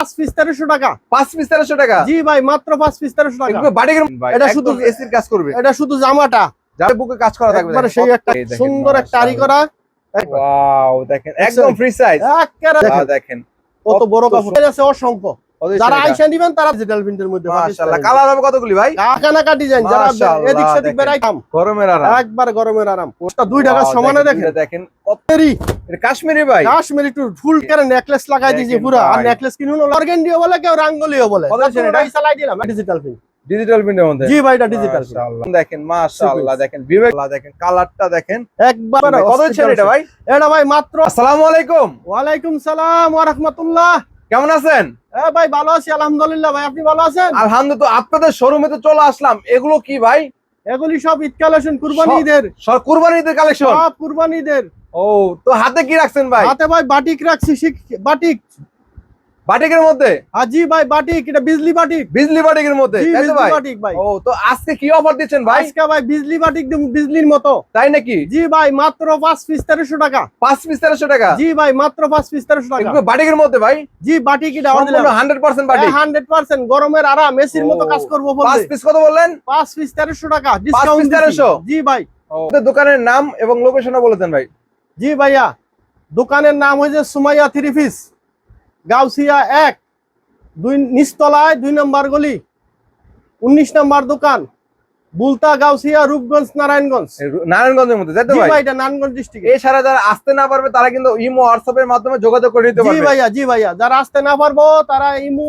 পাঁচ পিস তেরোশো টাকা। পাঁচ পিস তেরোশো টাকা? জি ভাই মাত্র পাঁচ পিস তেরোশো টাকা। এটা শুধু- এসির কাজ করবে। এটা শুধু জামাটা। যাবে বুকে কাজ করা থাকবে সেই একটা সুন্দর একটা আরি করা। ওয়াও দেখেন একদম ফ্রি সাইজ দেখেন, দেখেন। কত বড় কত কাপড়। আছে অসংখ্য। যারা আইসা নিবেন তারা ডিজিটাল প্রিন্টের মধ্যে মাশাআল্লাহ কালার হবে কতগুলি ভাই? কাকানাকা ডিজাইন যারা এদিক সেদিক। কাম গরমের আরাম। একবার গরমের আরাম। ওটা দুই টাকা সমানে দেখেন। দেখেন কত তেরি এটা কাশ্মীরি ভাই। কাশ্মীর একটু ফুল করে নেকলেস লাগাই দিয়েছি পুরো। আর নেকলেস কিনুন অর্গেন্ডিও বলে কেউ রাঙ্গলিও বলে। এটা? চালাই দিলাম ডিজিটাল প্রিন্ট ডিজিটাল প্রিন্টের মধ্যে? জি ভাই এটা ডিজিটাল দেখেন মাশাআল্লাহ দেখেন বিবেক দেখেন কালারটা দেখেন। একবার কত এটা ভাই? এটা ভাই মাত্র আসসালামু আলাইকুম। ওয়ালাইকুম সালাম ওয়া রাহমাতুল্লাহ। কেমন আছেন? হ্যাঁ ভাই ভালো আছি আলহামদুলিল্লাহ ভাই আপনি ভালো আছেন? আলহামদুলিল্লাহ আপনাদের শোরুমে তো চলে আসলাম। এগুলো কি ভাই? এগুলি সব ঈদ কালেকশন কুরবানি ঈদের সব কুরবানিদের কালেকশন? সব কুরবানি ঈদের ও তো হাতে কি রাখছেন ভাই? হাতে ভাই বাটিক রাখছি বাটিক। বাটিকের মধ্যে? আজি ভাই বাটিক এটা বিজলি বাটিক। বিজলি বাটিকের মধ্যে তাই তো বিজলি ভাই? বাটিক ভাই। ও তো আজকে কি অফার দিচ্ছেন ভাই? আজকে ভাই বিজলি বাটিক দেব বিজলির মতো। তাই নাকি? জি ভাই মাত্র পাঁচ পিস তেরোশো টাকা। পাঁচ পিস তেরোশো টাকা? জি ভাই মাত্র পাঁচ পিস তেরোশো টাকা। এগুলো বাটিকের মধ্যে ভাই? জি বাটিক এটা হান্ড্রেড পার্সেন্ট বাটি হান্ড্রেড পার্সেন্ট গরমের আরাম এসির মতো কাজ করব পাঁচ বলতে পিস কত বললেন? পাঁচ পিস তেরোশো টাকা পিস ডিসকাউন্ট 1300? জি ভাই। দোকানের নাম এবং লোকেশনও বলে দেন ভাই। জি ভাইয়া দোকানের নাম হয়েছে সুমাইয়া থ্রি পিস। গাউসিয়া এক দুই নিচতলায় দুই নম্বর গলি উনিশ নম্বর দোকান বুলতা গাউসিয়া রূপগঞ্জ নারায়ণগঞ্জ। নারায়ণগঞ্জের মধ্যে তাই তো ভাই? এটা নারায়ণগঞ্জ ডিস্ট্রিক্ট এছাড়া যারা আসতে না পারবে তারা কিন্তু ইমো হোয়াটসঅ্যাপের মাধ্যমে যোগাযোগ করে নিতে পারবে। জি ভাইয়া জি ভাইয়া যারা আসতে না পারব তারা ইমু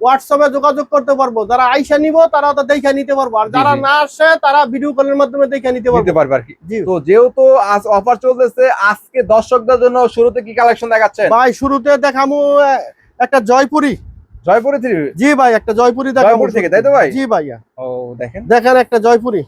হোয়াটসঅ্যাপে যোগাযোগ করতে পারব। যারা আইসা নিব তারা তো দেখে নিতে পারব। আর যারা না আসে তারা ভিডিও কলের মাধ্যমে দেখে নিতে পারব। পারবে আর কি। তো যেহেতু আজ অফার চলতেছে আজকে দর্শকদের জন্য শুরুতে কি কালেকশন দেখাচ্ছেন? ভাই শুরুতে দেখামু একটা জয়পুরি। জয়পুরি থ্রি? জি ভাই একটা জয়পুরি দেখাবো। থেকে, তাই তো ভাই? জি ভাইয়া। ও দেখেন। দেখেন একটা জয়পুরি।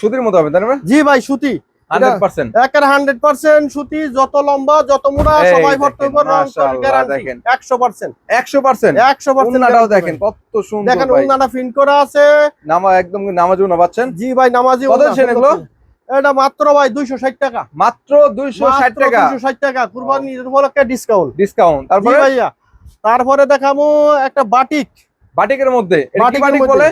সুতির মতো হবে তাই না জি ভাই সুতি। Hundred percent. একের হান্ড্রেড পার্সেন্ট সুতি যত লম্বা যত মোটা সবাই ভর্তি উপর মাশাআল্লাহ, গ্যারান্টি দেখেন। একশো পার্সেন্ট। একশো পার্সেন্ট? একশো পার্সেন্ট দেখেন কত সুন্দর দেখেন উন্নাটা প্রিন্ট করা আছে। নামা একদম নামাজ উন্না পাচ্ছেন? জি ভাই নামাজি এগুলো? এটা মাত্র ভাই দুইশো ষাট টাকা। মাত্র দুইশো ষাট টাকা। দুইশো ষাট টাকা। কুরবানি উপলক্ষে ডিসকাউন্ট ডিসকাউন্ট তারপরে? ভাইয়া। তারপরে দেখাবো একটা বাটিক। বাটিকের মধ্যে। বাটিক বলে?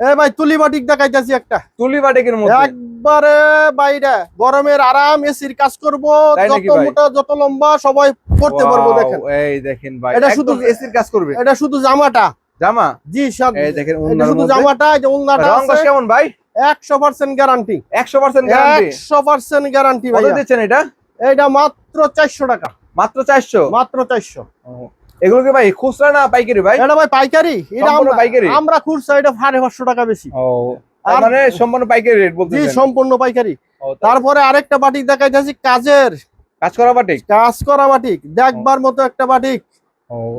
এ ভাই তুলি বাটিক দেখাইতেছি একটা। তুলি বাটিকের মধ্যে? একবারে বাইরে গরমের আরাম এসির কাজ করব যত মোটা যত লম্বা সবাই করতে পারব দেখেন। এই দেখেন ভাই এটা শুধু- শুধু এসির কাজ করবে। এটা শুধু জামাটা। জামা? জি সব এই দেখেন এটা শুধু মধ্যে। জামাটা এই যে উন্নাটা রং কেমন ভাই? একশো পার্সেন্ট গ্যারান্টি একশো পার্সেন্ট গ্যারান্টি কত দিচ্ছেন এটা? এটা মাত্র চারশো টাকা। মাত্র চারশো? মাত্র চারশো। এগুলো কি ভাই? খুচরা না পাইকারি ভাই? এটা ভাই পাইকারি। এটা আমরা পাইকারি? আমরা খুচরা এটা সাড়ে পাঁচশো টাকা বেশি। ও মানে সম্পূর্ণ পাইকারি রেট জি সম্পূর্ণ পাইকারি। তারপরে আরেকটা বাটিক দেখাইতেছি কাজের। কাজ করা বাটিক? কাজ করা বাটিক দেখবার মতো একটা বাটিক।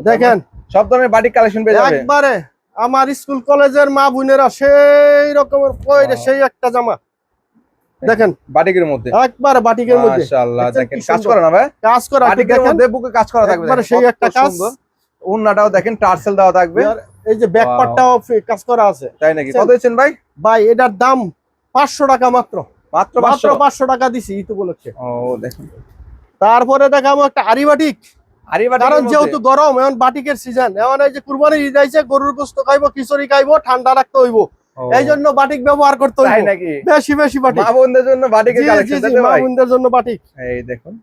দেখেন। সব ধরনের বাটিক কালেকশন পেয়ে যাবে? একবারে আমার স্কুল কলেজের মা বোনেরা সেই রকমের পয়রে সেই একটা জামা। দেখেন? বাটিকের মধ্যে। একবার বাটিকের মধ্যে। মাশাআল্লাহ দেখেন কাজ? করা না ভাই? কাজ করা বাটিকের মধ্যে বুকে কাজ করা থাকবে একবারে সেই একটা কাজ। উন্নাটাও দেখেন টার্সেল দেওয়া থাকবে। এই যে ব্যাক পার্টটাও কাজ করা আছে। তাই নাকি? কত দিচ্ছেন ভাই? ভাই এটার দাম পাঁচশো টাকা মাত্র। মাত্র মাত্র পাঁচশো? পাঁচশো টাকা দিছি ঈদ বলছে ও দেখেন। তারপরে দেখাবো একটা আরি বাটিক কারণ যেহেতু গরম এখন বাটিকের সিজন এখন এই যে কুরবানির ঈদ আইছে গরুর গোস্ত খাইবো খিচুড়ি খাইবো ঠান্ডা রাখতে হইব। এই জন্য বাটিক ব্যবহার করতে হইব। নাকি? বেশি বেশি বাটিক মা বোনদের জন্য তো মা বোনদের জন্য বাটিক এই দেখুন।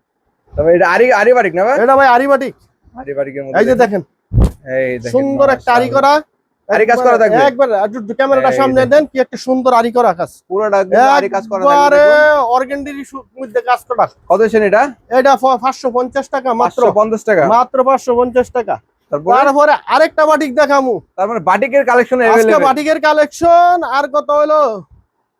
তবে এটা আরি আরি বাটিক না ভাই? এটা ভাই আরি বাটিক আরি বাটিকের মধ্যে এই যে দেখেন। এই দেখেন সুন্দর একটা আরি করা। আরি কাজ করা থাকবে? একবার একটু ক্যামেরাটা সামনে দেন কি একটা সুন্দর আরি করা কাজ। পুরোটা আরি কাজ করা থাকবে দেখুন। অর্গেন্ডির মধ্যে কাজ করা। কত এটা? এটা পাঁচশো পঞ্চাশ টাকা মাত্র। মাত্র পঞ্চাশ টাকা। মাত্র পাঁচশো পঞ্চাশ টাকা। তারপরে? তারপরে আরেকটা বাটিক দেখামু। তার মানে বাটিকের কালেকশন আজকে বাটিকের কালেকশন আর কত হলো?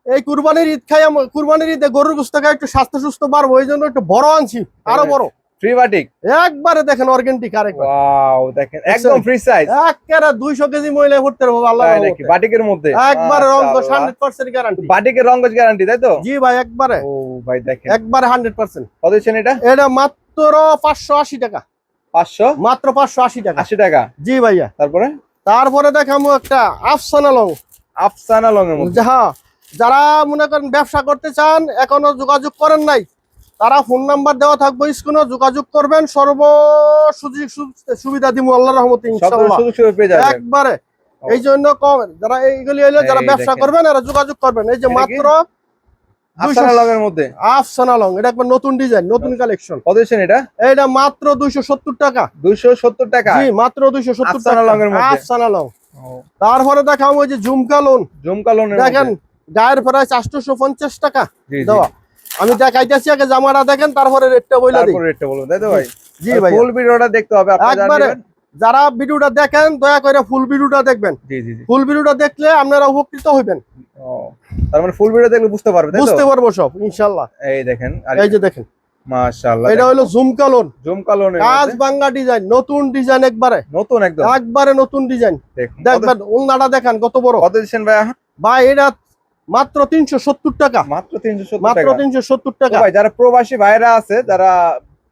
এই কুরবানির ঈদ খাই কুরবানির ঈদে গরুর গোস্ত খাই একটু স্বাস্থ্য সুস্থ পারব এই জন্য একটু বড় আনছি আরও বড়। Free batik. একবারে দেখেন অর্গেন্টিক আরেকবার। ওয়াও দেখেন একদম ফ্রি সাইজ একেবারে দুইশো কেজি মহিলা ভরতে পারব আল্লাহ নাকি? বাটিকের মধ্যে। একবারে রং মাশাআল্লাহ। হান্ড্রেড পার্সেন্ট গ্যারান্টি বাটিকের রঙ্গজ গ্যারান্টি তাই তো? জি ভাই একবারে। ও ভাই দেখেন। একবারে হান্ড্রেড পার্সেন্ট। কত দিচ্ছেন এটা? এটা মাত্র পাঁচশো আশি টাকা। পাঁচশো? মাত্র পাঁচশো আশি টাকা। আশি টাকা। জি ভাইয়া। তারপরে? তারপরে দেখামু একটা আফসানা লং। আফসানা লং এর মধ্যে। যাহা যারা মনে করেন ব্যবসা করতে চান এখনও যোগাযোগ করেন নাই তারা ফোন নাম্বার দেওয়া থাকবে স্ক্রিনে যোগাযোগ করবেন। সর্ব সুযোগ সুবিধা দিব আল্লাহ রহমতে একবারে। এই জন্য কম যারা এইগুলি হইলে যারা ব্যবসা করবেন এরা যোগাযোগ করবেন। এই যে মাত্র মধ্যে? আফসানা লং এটা একবার নতুন ডিজাইন নতুন কালেকশন কত এটা? এটা মাত্র দুইশো সত্তর টাকা। দুইশো সত্তর টাকা? জি মাত্র দুইশো সত্তর আফসানা টাকা মধ্যে। আফসানা লং তারপরে দেখাম ওই যে ঝুমকা লোন জুমকা লোন দেখেন গায়ের প্রাইস আটশোশো পঞ্চাশ টাকা। দেওয়া। আমি দেখাইতেছি আগে জামাটা দেখেন তারপরে রেটটা দিই তারপর রেটটা বলুন তাই তো ভাই? জি ভাই ফুল ভিডিওটা দেখতে হবে আপনারা একবারে নেবেন। যারা ভিডিওটা দেখেন দয়া করে ফুল ভিডিওটা দেখবেন। ফুল ভিডিওটা দেখলে আপনারা উপকৃত হইবেন। তার মানে ফুল ভিডিও দেখলে বুঝতে পারবে বুঝতে পারব সব ইনশাল্লাহ এই দেখেন এই যে দেখেন। মাশাআল্লাহ এটা হলো ঝুমকা লোন জুমকা লোনের কাজ বাংলা ডিজাইন নতুন ডিজাইন একবারে। নতুন একদম। একবারে নতুন ডিজাইন দেখুন। কত- দেখবেন উলনাটা দেখান কত বড়। কত দিচ্ছেন ভাই ভাই এটা মাত্র তিনশো সত্তর টাকা। মাত্র তিনশো সত্তর মাত্র তিনশো সত্তর টাকা। ভাই যারা প্রবাসী ভাইরা আছে যারা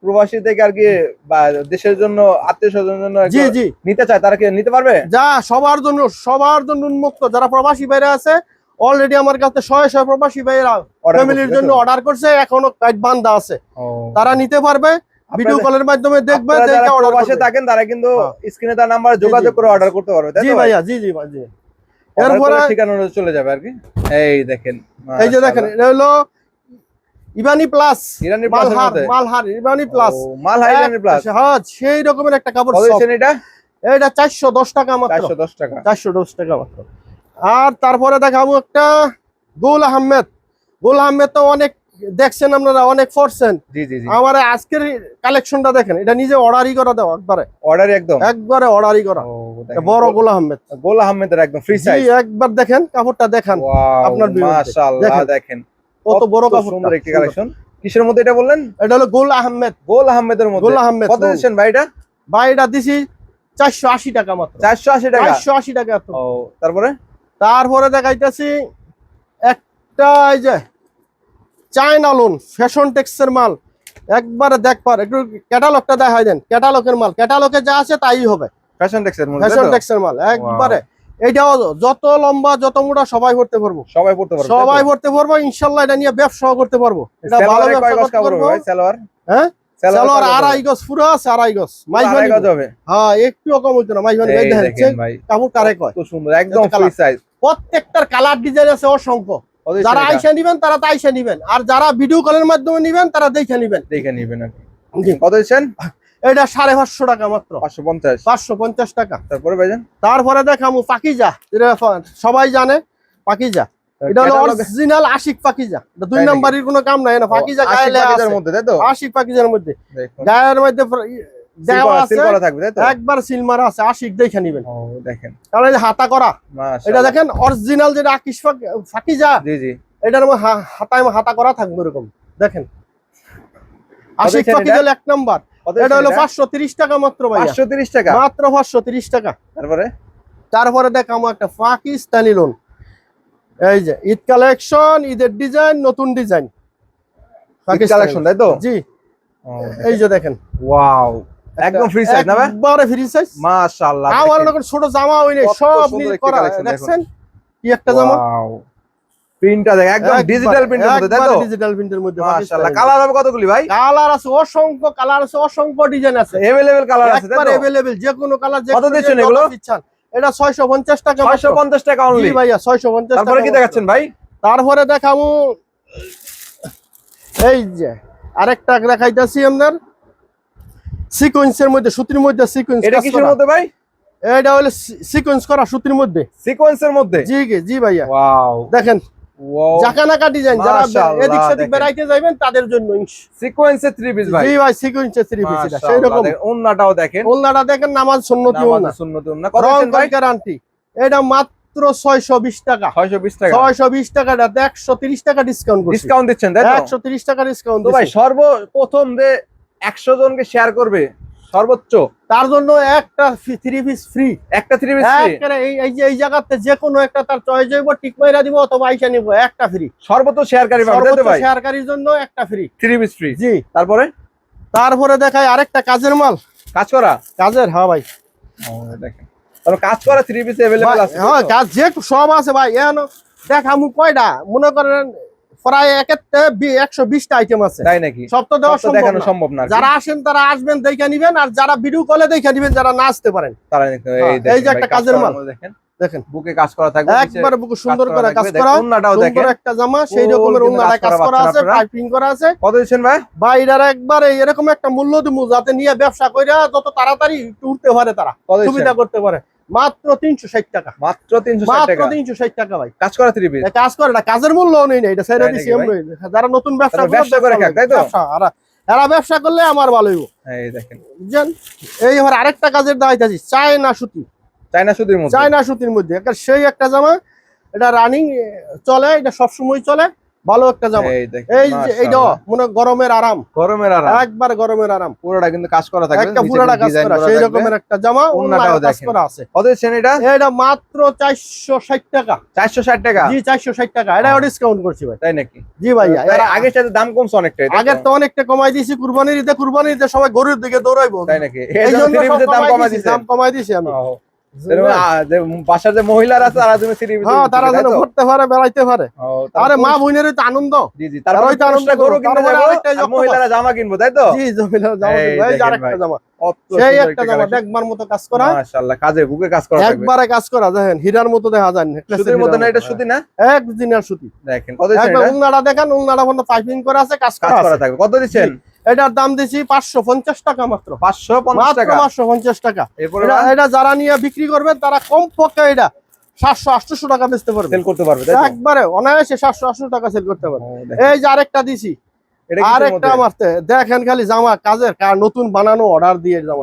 প্রবাসী থেকে আর কি বা দেশের জন্য আত্মীয় স্বজনের জন্য জি জি। নিতে চায় তারা কি নিতে পারবে? যা সবার জন্য সবার জন্য উন্মুক্ত। যারা প্রবাসী বাইরে আছে অলরেডি আমার কাছে শয়ে শয়ে প্রবাসী Order ফ্যামিলির জন্য অর্ডার করছে এখনও বান্ধা আছে। তারা নিতে পারবে ভিডিও কলের মাধ্যমে দেখবে যারা প্রবাসে থাকেন তারা কিন্তু হ্যাঁ। স্ক্রিনে তার নাম্বার যোগাযোগ করে অর্ডার করতে পারবে জি ভাইয়া জি জি ভাই জি। এরপরে ঠিকানা চলে যাবে আর কি। এই দেখেন এই যে দেখেন এটা হলো ইবানি প্লাস ইরানি প্লাসের মালহার ইবানি প্লাস। ও, মাল হাই ইরানি প্লাস? হ্যাঁ সেই রকমের একটা কাপড় এটা? এটা চারশো দশ টাকা মাত্র। চারশো দশ টাকা। চারশো দশ টাকা মাত্র। আর তারপরে দেখাবো একটা গোল আহমেদ। গোল আহমেদ তো অনেক দেখছেন আপনারা অনেক পড়ছেন। জি জি আমার আজকের কালেকশনটা দেখেন এটা নিজে অর্ডারই করা দাও একবারে। অর্ডার একদম? একবারে অর্ডারই করা। বড় গোল- আহমেদ। গোল আহমেদের একদম ফ্রি সাইজ একবার দেখেন কাপড়টা দেখান। আপনার মাশাআল্লাহ দেখেন। কত বড় কাপড় সুন্দর একটি কালেকশন কিসের মধ্যে এটা বললেন? এটা হলো গোল আহমেদ। গোল আহমেদের মধ্যে। গোল আহমেদ কত দিচ্ছেন ভাই এটা ভাই এটা দিছি চারশো আশি টাকা মাত্র। চারশো আশি টাকা? চারশো আশি টাকা মাত্র। ও তারপরে? তারপরে দেখাইতেছি একটা এই যে চায়না লোন ফ্যাশন টেক্সের মাল। একবারে দেখবার একটু ক্যাটালগটা দেখাই দেন। ক্যাটালগের মাল। ক্যাটালগে যা আছে তাই হবে। ফ্যাশন টেক্সের মধ্যে ফ্যাশন? টেক্সের মাল একবারে। এইটাও যত লম্বা যত মোটা সবাই পড়তে পারব। সবাই পড়তে পারবে সবাই পড়তে পারব ইনশাল্লাহ এটা নিয়ে ব্যবসাও করতে পারব। এটা ভালো ব্যবসা করতে পারব। হ্যাঁ? সালোয়ার আড়াই গজ পুরো আছে আড়াই গজ। হবে? হ্যাঁ একটুও কম হইতো না। কাপড় কারে কয়? কত সুন্দর একদম ফ্রি সাইজ প্রত্যেকটার কালার ডিজাইন আছে অসংখ্য। যারা আইসা নিবেন তারা তো আইসা নিবেন। আর যারা ভিডিও কলের মাধ্যমে নিবেন তারা দেখে নিবেন। দেখে নিবেন আর কি। কত দিচ্ছেন? এটা সাড়ে পাঁচশো টাকা মাত্র। পাঁচশো পঞ্চাশ। পাঁচশো পঞ্চাশ টাকা। তারপরে ভাইজান? তারপরে দেখামু পাকিজা। সবাই জানে পাকিজা। এটা হলো অরিজিনাল আশিক পাকিজা। এটা দুই? নাম্বারের কোনো কাম নাই না পাকিজা গায়ে লেখা আছে। মধ্যে তাই তো? আশিক পাকিজার মধ্যে। গায়ের মধ্যে ফ- সিল করা- আছে। একবার আশিক দেখে নিবেন। দেখেন। কারণ হাতা করা। এটা দেখেন অরিজিনাল যেটা ফাকিজা জি জি। এটার হাতায় হাতা করা থাকবে এরকম দেখেন। আশিক দেখছেন পাকিজা এক নাম্বার। এটা হলো দিচ্ছেন পাঁচশো তিরিশ টাকা মাত্র পাঁচশো তিরিশ টাকা? মাত্র পাঁচশো তিরিশ টাকা। তারপরে? তারপরে দেখামো একটা পাকিস্তানি লোন এই যে ঈদ কালেকশন ঈদের ডিজাইন নতুন ডিজাইন কালেকশন তাই তো? জি। এই যে দেখেন। ওয়াও একদম ফ্রি সাইজ না ভাই? একবারে ফ্রি সাইজ মাশাআল্লাহ আমার ছোট জামা হই নাই সব সুন্দর করা দেখছেন? কি একটা জামা? ওয়াও। প্রিন্টটা দেখ একদম ডিজিটাল প্রিন্টের মধ্যে তাই তো ডিজিটাল প্রিন্টের মধ্যে মাশাআল্লাহ কালার হবে কতগুলি ভাই কালার আছে অসংখ্য কালার আছে অসংখ্য ডিজাইন আছে अवेलेबल কালার আছে তাই একবার তো अवेलेबल যে কোনো কালার যে কত কোনো দিচ্ছেন যে এগুলো? colour ইচ্ছান। এটা 650 টাকা মাত্র। 650 টাকা জি অনলি ভাইয়া 650 টাকা তারপরে কি মাত্র। দেখাচ্ছেন ভাই তারপরে দেখাবো এই যে আরেকটা দেখাইতাছি আপনার সিকোয়েন্সের মধ্যে সুতির মধ্যে সিকোয়েন্স এটা কিসের মধ্যে ভাই এটা হলো সিকোয়েন্স করা সুতির মধ্যে সিকোয়েন্সের মধ্যে জি জি জি ভাইয়া ওয়াও দেখেন ওয়াও জাকানাকা ডিজাইন যারা এদিক সেদিক। বেড়াইতে যাবেন তাদের জন্য সিকোয়েন্সের থ্রি পিস ভাই। জি ভাই সিকোয়েন্সের থ্রি পিস এটা সেই রকম ওন্নাটাও দেখেন। ওলনাটা দেখেন নামাজ সুন্নতি ওলনা নামাজে সুন্নতি ওন্না। কত ভাই? গ্যারান্টি এটা মাত্র 620 টাকা। 620 টাকা। 620 টাকাটা 130 টাকা ডিসকাউন্ট ডিসকাউন্ট দিচ্ছেন তাই তো? 130 টাকা ডিসকাউন্ট ভাই সর্বপ্রথম যে 100 জনকে শেয়ার করবে সর্বোচ্চ তার জন্য একটা থ্রি পিস ফ্রি একটা থ্রি পিস এই এই যে এই জায়গাতে যে কোনো একটা তার চয়েস হইব টিক মাইরা দিব অথবা আইসা নিব একটা ফ্রি সর্বোচ্চ শেয়ারকারী পাবে তাই তো সর্বোচ্চ ভাই শেয়ারকারীর জন্য একটা ফ্রি থ্রি পিস ফ্রি জি তারপরে তারপরে দেখায় আরেকটা কাজের মাল কাজ করা কাজের হ্যাঁ ভাই দেখেন তারপর কাজ করা থ্রি পিস अवेलेबल ভাই, আছে হ্যাঁ কাজ যে সব আছে ভাই এন দেখামু কয়টা মনে করেন প্রায় একেতে একশো বিশটা আইটেম আছে। তাই নাকি? সব তো দেওয়া সব তো সম্ভব দেখানো সম্ভব না যারা আসেন তারা আসবেন দেখে নিবেন আর যারা ভিডিও কলে দেখে নিবেন যারা না আসতে পারেন। তারা হ্যাঁ, দেখেন এই যে একটা কাজের মাল। দেখেন। দেখেন। বুকে কাজ করা থাকবে একবারে বুকে সুন্দর করে কাজ করা দেখেন, দেখেন। একটা জামা সেই রকমের কাজ করা আছে আপনারা। পাইপিং করা আছে। কত দিচ্ছেন ভাই? একবারে এরকম একটা মূল্য দিমু যাতে নিয়ে ব্যবসা কইরা যত তাড়াতাড়ি উঠতে পারে তারা সুবিধা করতে পারে। মাত্র তিনশো ষাট টাকা। মাত্র তিনশো ষাট মাত্র তিনশো ষাট টাকা ভাই। কাজ করা থ্রি পিস? কাজ করে না কাজের মূল্য নেই না এটা যারা নতুন ব্যবসা ব্যবসা করে তাই তো? এরা- ব্যবসা করলে আমার ভালো হইব। এই দেখেন। বুঝছেন? এই এবার আরেকটা কাজের দাওয়াইতেছি চায়না সুতি। চাইনা সুতির মধ্যে? চায়না সুতির মধ্যে। সেই একটা জামা এটা রানিং চলে এটা সবসময় চলে। ভালো একটা জামা। এই দেখেন এই যে এইটা মনে গরমের আরাম। গরমের আর একবার গরমের আরাম। পুরোটা কিন্তু কাজ করা থাকবে একটা পুরাটা কাজ করা সেই রকমের একটা জামা ওড়নাটাও ওড়নায় কাজ করা আছে। কত দিচ্ছেন এটা? এটা মাত্র চারশো ষাট টাকা। চারশো ষাট টাকা? জি চারশো ষাট টাকা। এটা ডিসকাউন্ট করছি ভাই। তাই নাকি? জি ভাইয়া তাই এরা আগের সাথে দাম কমছে অনেকটা আগের তো অনেকটা কমাই দিয়েছি কুরবানির ঈদে কুরবানির ঈদে সবাই গরুর দিকে দৌড়াইবো। তাই নাকি? এই জন্য দাম কমাই দিয়েছি, দাম কমাই দিয়েছি আমি। বাসার যে মহিলারা আছে তারা তুমি থ্রি হ্যাঁ তারা যেন ঘুরতে পারে বেড়াইতে পারে। আরে মা বোনের তো আনন্দ। জি জি তারপরে ওই তো আনন্দ। গরু কিনতে যাব? মহিলারা জামা কিনবো তাই তো? জি জামা কিনবো, এই আরেকটা ভাই। জামা। সেই একটা জামা দেখবার মতো কাজ করা। মাশাআল্লাহ কাজে বুকে কাজ করা একবারে কাজ করা দেখেন হীরার মতো দেখা যায় সুতির মতো না এটা সুতি না? এক দিনের সুতি। দেখেন কত দিচ্ছেন একবার দেখেন পাইপিং করা আছে কাজ করা থাকবে। কত দিচ্ছেন? এটার দাম দিছি পাঁচশো পঞ্চাশ টাকা মাত্র। পাঁচশো মাত্র পাঁচশো পঞ্চাশ টাকা। এটা যারা নিয়ে বিক্রি করবে তারা কম পক্ষে এটা সাতশো আটশো টাকা বেচতে পারবে। সেল করতে পারবে একবারে অনায়াসে সাতশো আটশো টাকা সেল করতে পারবে। দেখেন। এই যে আরেকটা দিছি। আরেকটা? মারতে দেখেন খালি জামা কাজের কার নতুন বানানো অর্ডার দিয়ে জামা।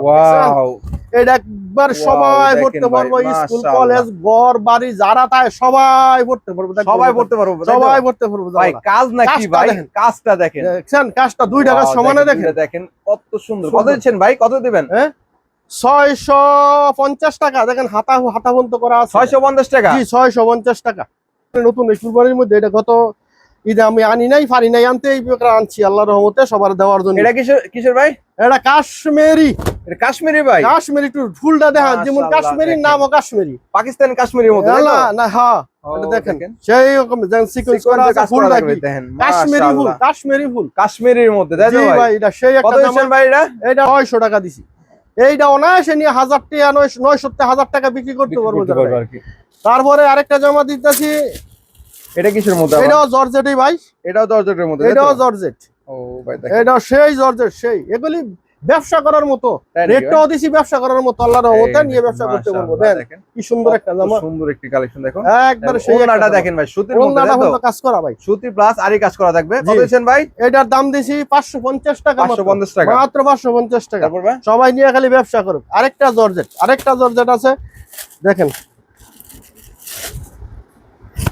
এটা একবার সবাই পড়তে পারব স্কুল কলেজ ঘর বাড়ি যারা তাই সবাই পড়তে পারব সবাই পড়তে পারব সবাই পড়তে পারব ভাই কাজ নাকি ভাই? দেখেন। কাজটা দেখেন। দেখছেন? কাজটা দুই টাকা সমানে দেখেন দেখেন। কত সুন্দর। কত দিচ্ছেন ভাই? কত দিবেন? ছয়শো পঞ্চাশ টাকা দেখেন হাতা হাতা বন্ত করা ছয়শো পঞ্চাশ টাকা? জি ছয়শো পঞ্চাশ টাকা। নতুন এই কুরবানির মধ্যে এটা গত ঈদে আমি আনি নাই পারি নাই আনতে এই আনছি আল্লাহ রহমতে সবার দেওয়ার জন্য। এটা কিসের কিসের ভাই? এটা কাশ্মীরি। এটা কাশ্মীরি ভাই। কাশ্মীরি টু ফুলটা দেখান যেমন কাশ্মীরির দেখেন। নামও কাশ্মীরি। পাকিস্তান কাশ্মীরির মধ্যে না না হ্যাঁ দেখেন। সেই রকম যেমন সিকোয়েন্স করা আছে কাজ করা ফুলটা থাকবে, কি? দেখেন কাশ্মীরি ফুল কাশ্মীরি ফুল কাশ্মীরির মধ্যে তাই ভাই? ভাই এটা সেই একটা জামা ভাই এটা? এটা নয়শো টাকা দিছি। এইটা অনায়াসে নিয়ে হাজার টাকা নয়শো নয়শো হাজার টাকা বিক্রি করতে পারব। তারপরে আরেকটা জামা দিতেছি। এটা কিসের মধ্যে? এটাও জর্জেটই ভাই। এটাও দরজাটের মধ্যে এটাও জর্জেট। ও ভাই এটাও সেই জর্জেট সেই। এগুলি ব্যবসা করার মতো? রেটটাও দিছি ব্যবসা করার মতো। আল্লাহর রহমতে নিয়ে ব্যবসা করতে পারব দেন দেখেন কি সুন্দর একটা জামা। সুন্দর একটি কালেকশন দেখুন। একবার সেই জামা। দেখেন ভাই সুতির মধ্যে ওড়নাটা তো? কাজ করা ভাই। সুতি প্লাস আরি কাজ করা থাকবে। কত জি। ভাই? এটার দাম দিছি পাঁচশো পঞ্চাশ টাকা পাঁচশো মাত্র। পঞ্চাশ টাকা। মাত্র পাঁচশো পঞ্চাশ টাকা। তারপর ভাই? সবাই নিয়ে খালি ব্যবসা করুক। আরেকটা জর্জেট আরেকটা জর্জেট আছে। দেখেন।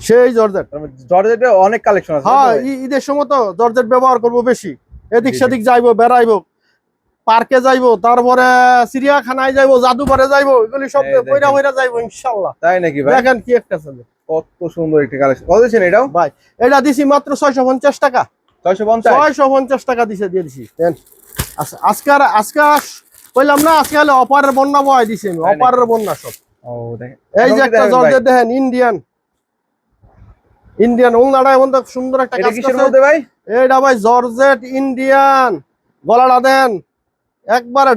সেই জর্জেট। জর্জেটে অনেক কালেকশন আছে হ্যাঁ ঈদের সময় তো জর্জেট ব্যবহার করব বেশি। এদিক। সেদিক যাইবো বেড়াইবো। পার্কে যাইবো তারপরে চিড়িয়াখানায় যাইবো জাদুঘরে যাইবো এগুলি সব দেখেন। কইরা কইরা যাইবো ইনশাআল্লাহ। তাই নাকি ভাই? দেখেন কি একটা চলে কত সুন্দর একটি কালেকশন কত দিচ্ছেন এটাও? ভাই এটা দিছি মাত্র ছয়শো পঞ্চাশ টাকা। ছয়শো পঞ্চাশ? ছয়শো পঞ্চাশ টাকা দিছে দিয়ে দিছি। দেন আচ্ছা আজকে কইলাম না আজকে হলে অপারের বন্যা বয় দিছি আমি অপারের বন্যা সব। ও দেখেন। এই যে একটা? জর্জেট দেখেন ইন্ডিয়ান। ইন্ডিয়ান ওনারা এমন সুন্দর একটা কাজ করছে ভাই? এইটা ভাই জর্জেট ইন্ডিয়ান। গলাটা দেন একবারে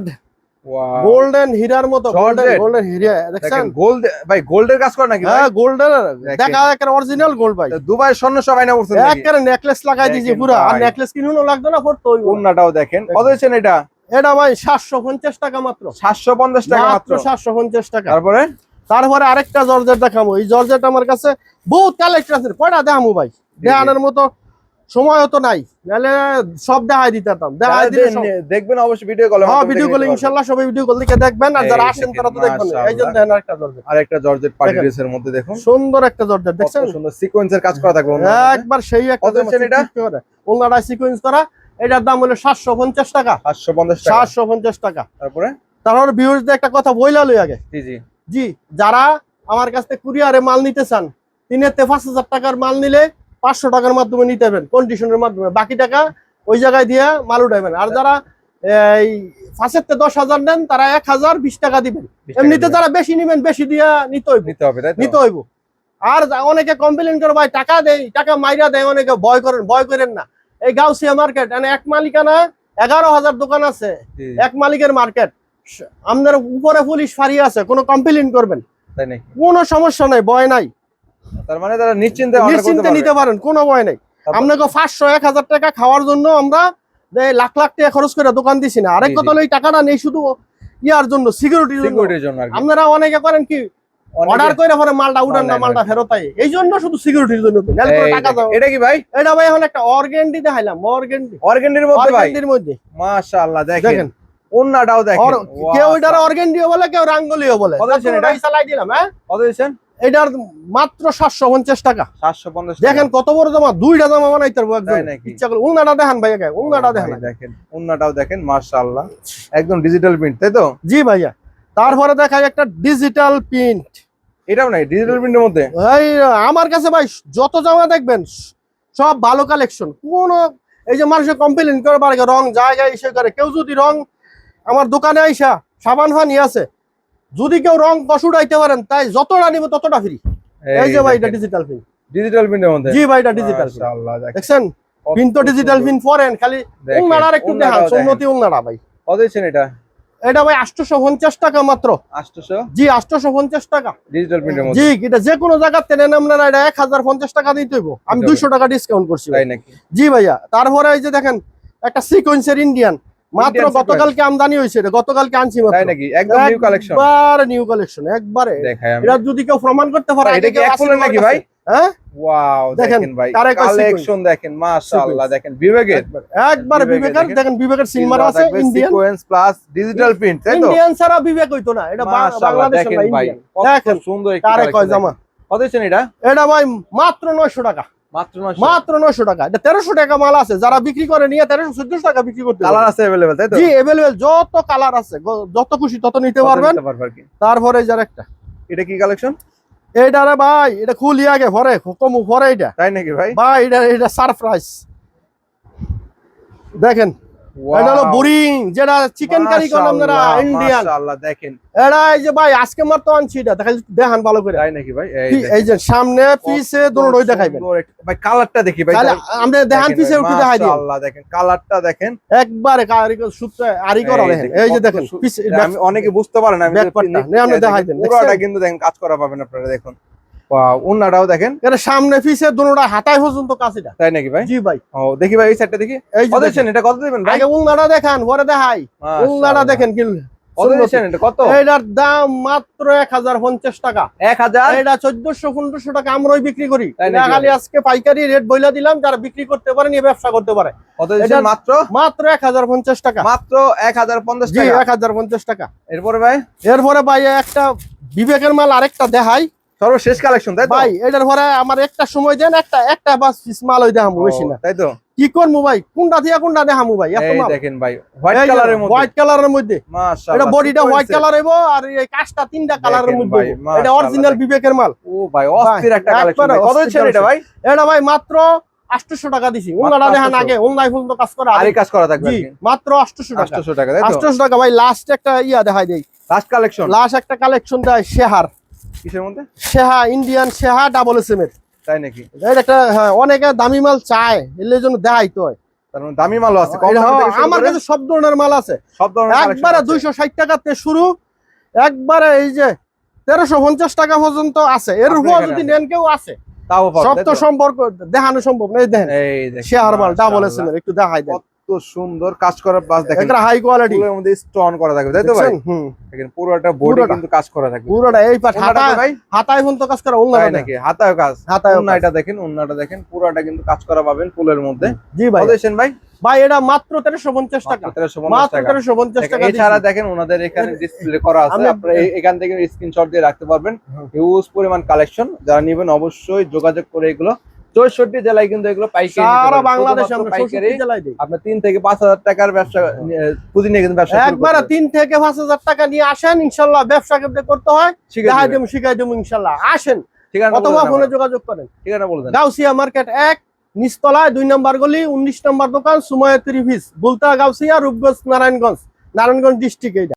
গোল্ডেন হীরার মতো গোল্ডেন গোল্ডেন হিরা দেখছেন? গোল্ড ভাই গোল্ডের কাজ করে নাকি হ্যাঁ গোল্ডেন দেখা অরিজিনাল গোল্ড ভাই। দুবাই স্বর্ণ নেকলেস লাগাই দিয়েছি পুরো আর নেকলেস কিনুনও লাগতো না পড়তো ওই ওন্নাটাও দেখেন। কত এটা? এটা ভাই সাতশো পঞ্চাশ টাকা মাত্র। সাতশো পঞ্চাশ টাকা মাত্র মাত্র। সাতশো পঞ্চাশ টাকা। তারপরে? তারপরে আরেকটা জর্জেট দেখাবো। এই জর্জেট আমার কাছে বহুত কালেক্ট আছে কয়টা দেখামো ভাই? দেখানোর মতো সময় তো নাই। নাহলে সব দেখাই দিতাম দেখাই দিলে দে- সব- নে- দেখবেন অবশ্যই ভিডিও কল হ্যাঁ ভিডিও কলে ইনশাল্লাহ সবাই ভিডিও কল দিকে দেখবেন আর যারা আসেন তারা তো দেখবেন। এই জন্য দেখেন আরেকটা জর্জেট। আর একটা জর্জেট পার্টি। ড্রেসের মধ্যে দেখুন। সুন্দর একটা জর্জেট দেখছেন? সুন্দর সিকোয়েন্সের কাজ করা থাকবে একবার সেই একটা হচ্ছেন এটা? ওনারা সিকোয়েন্স করা এটার দাম হলো সাতশো পঞ্চাশ টাকা। সাতশো পঞ্চাশ টাকা। সাতশো পঞ্চাশ টাকা। তারপরে? তারপর ভিউজদের একটা কথা বইলা লই আগে। জি জি। জি যারা আমার কাছ থেকে কুরিয়ারে মাল নিতে চান তিনের তে পাঁচ হাজার টাকার মাল নিলে পাঁচশো টাকার মাধ্যমে নিতে পারবেন কন্ডিশনের মাধ্যমে। বাকি টাকা ওই জায়গায় দিয়ে মাল উঠাবেন আর যারা এই তে দশ হাজার নেন তারা এক হাজার বিশ টাকা দিবেন। 20 এমনিতে যারা বেশি নিবেন বেশি দিয়া নিতে হইব। নিতে হবে নিতে হইব। আর অনেকে কমপ্লেন করে ভাই টাকা দেয় টাকা মাইরা দেয়। অনেকে ভয় করেন ভয় করেন না। এই গাউসিয়া মার্কেট মানে এক মালিকানা এগারো হাজার দোকান আছে। এক মালিকের মার্কেট আমাদের উপরে পুলিশ ফাঁড়ি আছে কোনো কমপ্লেন করবেন। কোনো সমস্যা নাই ভয় নাই। তার মানে তারা নিশ্চিন্তে নিশ্চিন্তে নিতে পারেন কোনো ভয় নাই। আপনাকে পাঁচশো এক হাজার টাকা খাওয়ার জন্য আমরা লাখ লাখ টাকা খরচ করে দোকান দিছি না। আরেক কথা হলো এই টাকাটা নেই শুধু ইয়ার জন্য সিকিউরিটির জন্য। আপনারা অনেকে করেন কি অর্ডার করে পরে মালটা উঠান না মালটা ফেরত আয়। এই জন্য শুধু সিকিউরিটির জন্য টাকা দাও। এটা কি ভাই? এটা ভাই এখন একটা অর্গেন্ডি দেখাইলাম অর্গেন্ডি। অর্গেন্ডির মধ্যে ভাই? অর্গেন্ডির মধ্যে। মাশাআল্লাহ দেখেন। ওন্নাটাও দেখেন। কেউ এটার অর্গেন্ডিও বলে কেউ রাঙ্গলিও বলে। কত দিচ্ছেন এটা? চালাই দিলাম হ্যাঁ? কত দিচ্ছেন? এটার মাত্র সাতশো পঞ্চাশ টাকা। সাতশো পঞ্চাশ দেখেন কত বড় জামা দুইটা জামা তাই নাকি? ইচ্ছা করলে উংনাটা দেখান ভাই একে উংনাটা দেখান। দেখেন ওন্নাটাও দেখেন মাশাআল্লাহ। একদম ডিজিটাল প্রিন্ট তাই তো? জি ভাইয়া। তারপরে দেখাই একটা ডিজিটাল প্রিন্ট এটাও নাই ডিজিটাল প্রিন্টের মধ্যে? এই আমার কাছে ভাই যত জামা দেখবেন সব ভালো কালেকশন কোন এই যে মানুষের কমপ্লেন করে পারে রং জায়গায় এসে করে কেউ যদি রং আমার দোকানে আইসা সাবান ফানি আছে যদি কেউ রং আইতে পারেন তাই যতটা নিবে ততটা ফ্রি এই যে ভাই এটা ডিজিটাল প্রিন্ট ডিজিটাল প্রিন্টের মধ্যে? জি ভাই এটা ডিজিটাল দেখেন। দেখছেন? কত তো ডিজিটাল। প্রিন্ট পরেন খালি উংনাড়ার একটু দেখান। সন্নতি উংনাড়া ভাই। কত দিচ্ছেন এটা? এটা ভাই আটশোশো পঞ্চাশ টাকা মাত্র। আটশোশো জি আটশোশো পঞ্চাশ টাকা ডিজিটাল প্রিন্টের মধ্যে? জি এটা যে কোনো জায়গাতে নেন আপনারা এটা এক হাজার পঞ্চাশ টাকা দিতে হইব। আমি দিতে দুইশো টাকা ডিসকাউন্ট করছি ভাই। তাই নাকি? জি ভাইয়া তারপরে এই যে দেখেন একটা সিকোয়েন্সের ইন্ডিয়ান মাত্র গতকালকে আমদানি হয়েছে এটা গতকালকে আনছি তাই নাকি? একদম নিউ কালেকশন একবারে নিউ কালেকশন একবারে। এটা যদি কেউ প্রমাণ করতে পারে এটা কি নাকি ভাই? হ্যাঁ? ওয়াও দেখেন, দেখেন ভাই কালেকশন দেখেন মাশাআল্লাহ দেখেন বিবেকের। একবারে বিবেকের দেখেন। বিবেকের সিলমার আছে Indian sequence plus digital print তাই তো? ইন্ডিয়ান ছাড়া বিবেক হইতো না এটা দেখেন ভাই ইন্ডিয়ান কত সুন্দর একটি কারে কয় জামা? কত এটা? এটা ভাই মাত্র নয়শো টাকা। মাত্র নয়শো। টাকা। তেরোশো টাকা মাল আছে। যারা বিক্রি করে নিয়ে টাকা বিক্রি যত কালার আছে যত খুশি তত নিতে পারবেন। যার একটা এটা কি কালেকশন রে ভাই এটা ভরে এটা তাই নাকি ভাই? ভাই এটা এটা দেখেন এটা হলো বোরিং যেটা চিকেন কারি কোন আপনারা ইন্ডিয়ান মাশাআল্লাহ দেখেন। এটা এই যে ভাই আজকে মাত্র আনছি এটা দেখাই দেখান ভালো করে। তাই নাকি ভাই? এই যে সামনে পিছে দেখাইবেন। ভাই কালারটা দেখি ভাই আমরা দেখান পিছে দেখাই দিই মাশাআল্লাহ দেখেন কালারটা দেখেন। একবারে আরি করা এই দেখেন দেখেন, এই যে দেখেন আমি অনেকে বুঝতে পারেন আমি দেখাই দেন, পুরোটা কিন্তু দেখেন কাজ করা পাবেন আপনারা দেখুন। দেখেন। এটা সামনে পিছে দুটোটা হাতায় পর্যন্ত কাজ তাই নাকি ভাই? জি ভাই। ও দেখি ভাই এই সাইডটা দেখি। এই যে কত দেখেন। দিচ্ছেন? এটা কত দিবেন ভাই? আগে দেখান পরে দেখাই। উংলাটা দেখেন কি কত দিচ্ছেন এটা? কত? এটার দাম মাত্র এক হাজার পঞ্চাশ টাকা। এক হাজার? এটা চোদ্দশো পনেরোশো টাকা আমরাই বিক্রি করি। খালি আজকে পাইকারি রেট বইলা দিলাম যারা বিক্রি করতে পারে নিয়ে ব্যবসা করতে পারে। মাত্র? মাত্র এক হাজার পঞ্চাশ টাকা। মাত্র এক হাজার পঞ্চাশ টাকা। এক হাজার পঞ্চাশ টাকা। এরপরে ভাই? এরপরে ভাই একটা বিবেকের মাল আরেকটা দেখাই। সর্বশেষ কালেকশন তাই তো? ভাই এটার পরে আমার একটা সময় দেন একটা একটা বাস মাল ওই বেশি না। তাই তো? কি করব ভাই? কোনটা দিয়ে কোনটা দেখামু ভাই? দেখেন ভাই হোয়াইট কালারের মধ্যে। হোয়াইট কালারের মধ্যে। মাশাআল্লাহ এটা বডিটা হোয়াইট কালার হইব আর এই কাজটা তিনটা কালারের মধ্যে এটা অরিজিনাল বিবেকের মাল। ও ভাই অস্থির একটা কালেকশন কত এটা ভাই? এটা ভাই মাত্র আটশোশো টাকা দিছি। উন্নাটা দেখান 800 আগে অনলাইন পর্যন্ত কাজ করা আরই কাজ করা থাকবে মাত্র টাকা। 800 ভাই লাস্ট একটা ইয়া দেখাই দেই। লাস্ট কালেকশন লাস্ট একটা কালেকশন দেয় শেহার। কিসের মধ্যে? ইন্ডিয়ান ডাবল এস এম এর। তাই নাকি? এটা একটা হ্যাঁ, অনেকে দামি মাল চায় এর জন্য দেখাই তো। মানে দামি মালও আছে হয়, আমার কাছে সব ধরনের মাল আছে। সব ধরনের একবারে দুইশো ষাট টাকাতে শুরু একবারে এই যে তেরোশো পঞ্চাশ টাকা পর্যন্ত আছে। এর উপর যদি নেন কেউ আছে। সব তো? সম্পর্ক দেখানো সম্ভব না এই দেখেন। মাল ডাবল এস। এম এর একটু দেখাই দেন। কত সুন্দর কাজ করা প্লাস দেখেন। একটা হাই কোয়ালিটি ফুলের মধ্যে স্টোন করা থাকবে তাই তো ভাই? হুম। দেখেন পুরোটা বডি কিন্তু কাজ করা থাকবে। পুরোটা এই ওন্নাটা হাতায় ভাই? হাতায় পর্যন্ত কাজ করা উল্লাটা নাকি? হাতায় কাজ। হাতায় উন্নাটা দেখেন উন্নাটা দেখেন পুরোটা কিন্তু কাজ করা পাবেন ফুলের মধ্যে। জি ভাই। দিচ্ছেন ভাই? ভাই এটা মাত্র তেরোশো পঞ্চাশ টাকা। মাত্র 1350 মাত্র টাকা। তেরোশো পঞ্চাশ দেখেন, টাকা এছাড়া দেখেন ওনাদের এখানে ডিসপ্লে করা আছে। আপনারা এখান থেকে স্ক্রিনশট দিয়ে রাখতে পারবেন। হিউজ পরিমাণ কালেকশন যারা নেবেন অবশ্যই যোগাযোগ করে এগুলো চৌষট্টি জেলায় কিন্তু এগুলো পাইকারি সারা। বাংলাদেশে পাইকারি আপনার তিন থেকে পাঁচ হাজার টাকার ব্যবসা পুঁজি নিয়ে কিন্তু ব্যবসা একবারে তিন থেকে পাঁচ হাজার টাকা নিয়ে আসেন ইনশাল্লাহ ব্যবসা কেমনে করতে হয় দেবো শিখাই দেবো ইনশাল্লাহ। আসেন অথবা ফোনে যোগাযোগ করেন। ঠিকানা বলে দেন। গাউসিয়া মার্কেট এক নিচতলায় দুই নম্বর গলি উনিশ নম্বর দোকান সুময় ত্রিভিস বুলতা গাউসিয়া রূপগঞ্জ নারায়ণগঞ্জ। নারায়ণগঞ্জ ডিস্ট্রিক্ট